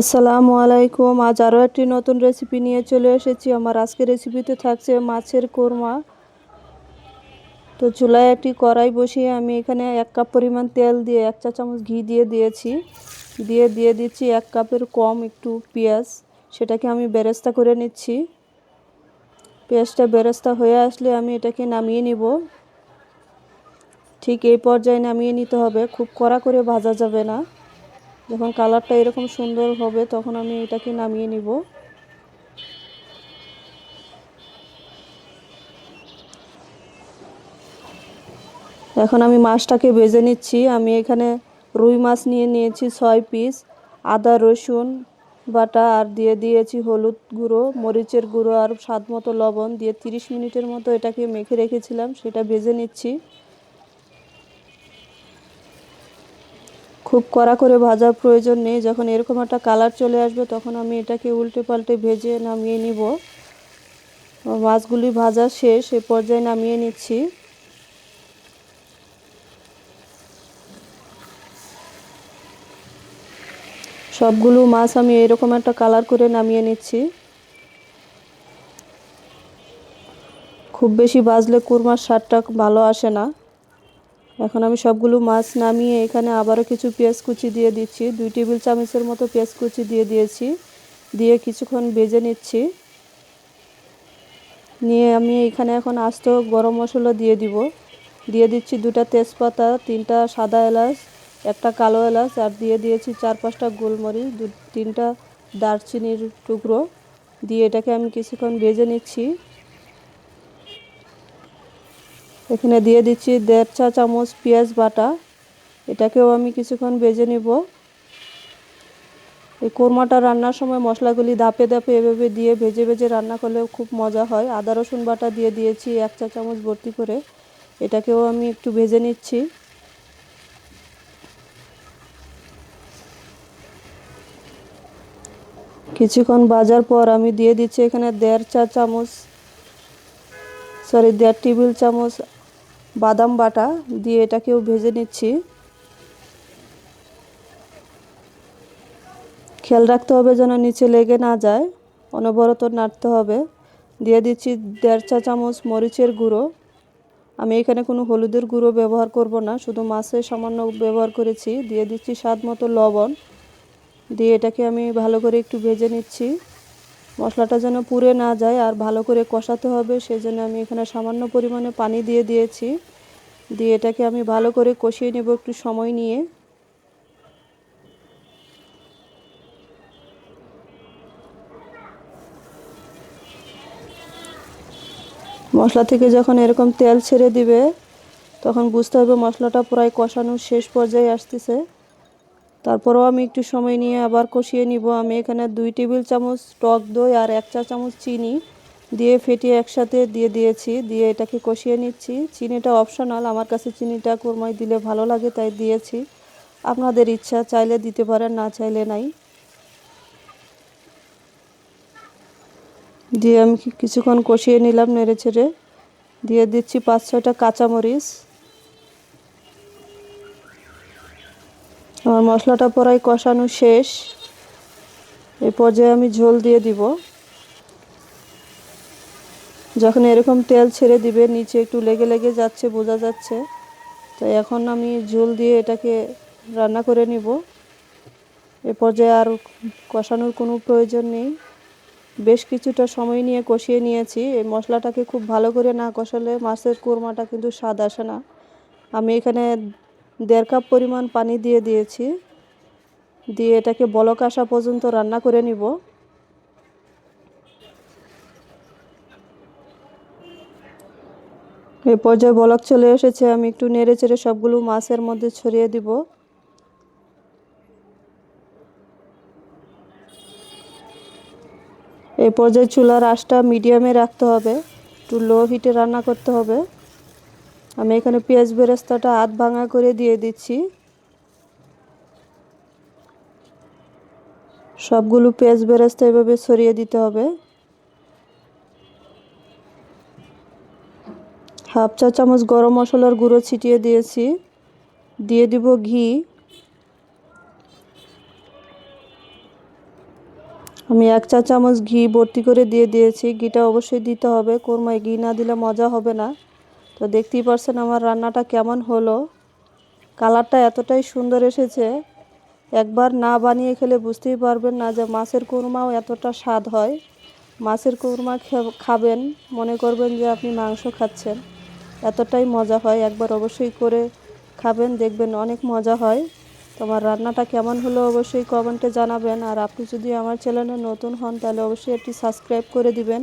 আসসালামু আলাইকুম। আজ আরও একটি নতুন রেসিপি নিয়ে চলে এসেছি। আমার আজকের রেসিপিতে থাকছে মাছের কোরমা। তো চুলায় একটি কড়াই বসিয়ে আমি এখানে এক কাপ পরিমাণ তেল দিয়ে, এক চা চামচ ঘি দিয়ে দিয়েছি। দিয়ে দিয়ে দিচ্ছি এক কাপের কম একটু পেঁয়াজ। সেটাকে আমি বেরেস্তা করে নিচ্ছি। পেঁয়াজটা বেরেস্তা হয়ে আসলে আমি এটাকে নামিয়ে নিব। ঠিক এই পর্যায়ে নামিয়ে নিতে হবে। খুব কড়া করে ভাজা যাবে না। যখন কালারটা এরকম সুন্দর হবে, তখন আমি এটাকে নামিয়ে নিব। এখন আমি মাছটাকে বেজে নিচ্ছি। আমি এখানে রুই মাছ নিয়ে নিয়েছি ছয় পিস। আদা, রসুন, বাটা, আর দিয়ে দিয়েছি হলুদ গুঁড়ো, মরিচের গুঁড়ো, আর স্বাদ মতো লবণ। দিয়ে তিরিশ মিনিটের মতো এটাকে মেখে রেখেছিলাম, সেটা ভেজে নিচ্ছি। খুব কড়া করে ভাজার প্রয়োজন নেই। যখন এরকম একটা কালার চলে আসবে, তখন আমি এটাকে উল্টে পাল্টে ভেজে নামিয়ে নিব। মাছগুলি ভাজা শেষ, এ পর্যায়ে নামিয়ে নিচ্ছি। সবগুলো মাছ আমি এরকম একটা কালার করে নামিয়ে নিচ্ছি। খুব বেশি বাজলে কুরমার স্বাদটা ভালো আসে না। এখন আমি সবগুলো মাছ নামিয়ে এখানে আবারও কিছু পেঁয়াজ কুচি দিয়ে দিচ্ছি। দুই টেবিল চামচের মতো পেঁয়াজ কুচি দিয়ে দিয়েছি। দিয়ে কিছুক্ষণ বেজে নিচ্ছি। নিয়ে আমি এখানে এখন আস্ত গরম মশলা দিয়ে দিব। দিয়ে দিচ্ছি দুটা তেজপাতা, তিনটা সাদা এলাচ, একটা কালো এলাচ, আর দিয়ে দিয়েছি চার পাঁচটা গোলমরিচ দু তিনটা দারচিনির টুকরো। দিয়ে এটাকে আমি কিছুক্ষণ ভেজে নিচ্ছি। এখানে দিয়ে দিচ্ছি দেড় চা চামচ পেঁয়াজ বাটা। এটাকেও আমি কিছুক্ষণ ভেজে নিব। এই কোরমাটা রান্নার সময় মশলাগুলি দাপে দাপে এভাবে দিয়ে ভেজে ভেজে রান্না করলে খুব মজা হয়। আদা, রসুন বাটা দিয়ে দিয়েছি এক চা চামচ ভর্তি করে। এটাকেও আমি একটু ভেজে নিচ্ছি। কিছুক্ষণ বাজার পর আমি দিয়ে দিচ্ছি এখানে দেড় চা চামচ সরি দেড় টেবিল চামচ বাদাম বাটা দিয়ে এটাকেও ভেজে নিচ্ছি। খেয়াল রাখতে হবে যেন নিচে লেগে না যায়, অনবরত নাড়তে হবে। দিয়ে দিচ্ছি দেড় চা চামচ মরিচের গুঁড়ো। আমি এখানে কোনো হলুদের গুঁড়ো ব্যবহার করব না, শুধু মাছের সামান্য ব্যবহার করেছি। দিয়ে দিচ্ছি স্বাদ মতো লবণ। দিয়ে এটাকে আমি ভালো করে একটু ভেজে নিচ্ছি। মশলাটা যেন পুড়ে না যায় আর ভালো করে কষাতে হবে সেই জন্য আমি এখানে সামান্য পরিমাণে পানি দিয়ে দিয়েছি। দিয়ে এটাকে আমি ভালো করে কষিয়ে নেব একটু সময় নিয়ে। মশলা থেকে যখন এরকম তেল ছেড়ে দিবে, তখন বুঝতে হবে মশলাটা প্রায় কষানোর শেষ পর্যায়ে আসতেছে। তারপরেও আমি একটু সময় নিয়ে আবার কষিয়ে নিব। আমি এখানে দুই টেবিল চামচ টক দই আর এক চা চামচ চিনি দিয়ে ফেটিয়ে একসাথে দিয়ে দিয়েছি। দিয়ে এটাকে কষিয়ে নিচ্ছি। চিনিটা অপশনাল আমার কাছে চিনিটা কোরমায় দিলে ভালো লাগে, তাই দিয়েছি। আপনাদের ইচ্ছা চাইলে দিতে পারেন, না চাইলে নাই। দিয়ে আমি কিছুক্ষণ কষিয়ে নিলাম নেড়ে ছেড়ে দিয়ে দিচ্ছি পাঁচ ছয়টা কাঁচামরিচ। আমার মশলাটা পরাই কষানো শেষ। এই পর্যায়ে আমি ঝোল দিয়ে দিব। যখন এরকম তেল ছেড়ে দিবে, নিচে একটু লেগে লেগে যাচ্ছে, বোঝা যাচ্ছে। তাই এখন আমি ঝোল দিয়ে এটাকে রান্না করে নিব। এ পর্যায়ে আর কষানোর কোনো প্রয়োজন নেই। বেশ কিছুটা সময় নিয়ে কষিয়ে নিয়েছি। এই মশলাটাকে খুব ভালো করে না কষালে মাছের কোরমাটা কিন্তু স্বাদ আসে না। আমি এখানে দেড় কাপ পরিমাণ পানি দিয়ে দিয়েছি। দিয়ে এটাকে বলক আসা পর্যন্ত রান্না করে নিব। এই পর্যায়ে বলক চলে এসেছে, আমি একটু নেড়ে চেড়ে সবগুলো মাছের মধ্যে ছড়িয়ে দিব। এই পর্যায়ে চুলার আঁচটা মিডিয়ামে রাখতে হবে, একটু লো হিটে রান্না করতে হবে। আমি এখানে পেঁয়াজ বেরেস্তাটা আধ ভাঙা করে দিয়ে দিচ্ছি। সবগুলো পেঁয়াজ বেরেস্তা এভাবে ছড়িয়ে দিতে হবে। হাফ চা চামচ গরম মশলার গুঁড়ো ছিটিয়ে দিয়েছি। দিয়ে দিব ঘি। আমি এক চা চামচ ঘি ভর্তি করে দিয়ে দিয়েছি। ঘিটা অবশ্যই দিতে হবে। কোরমায় ঘি না দিলে মজা হবে না। তো দেখতেই পারছেন আমার রান্নাটা কেমন হলো। কালারটা এতটাই সুন্দর এসেছে, একবার না বানিয়ে খেলে বুঝতেই পারবেন না যে মাছের কোরমাও এতটা স্বাদ হয়। মাছের কোরমা খাবেন, মনে করবেন যে আপনি মাংস খাচ্ছেন। এতটাই মজা হয়, একবার অবশ্যই করে খাবেন, দেখবেন অনেক মজা হয়। তোমার রান্নাটা কেমন হলো অবশ্যই কমেন্টে জানাবেন। আর আপনি যদি আমার চ্যানেলে নতুন হন, তাহলে অবশ্যই একটি সাবস্ক্রাইব করে দিবেন।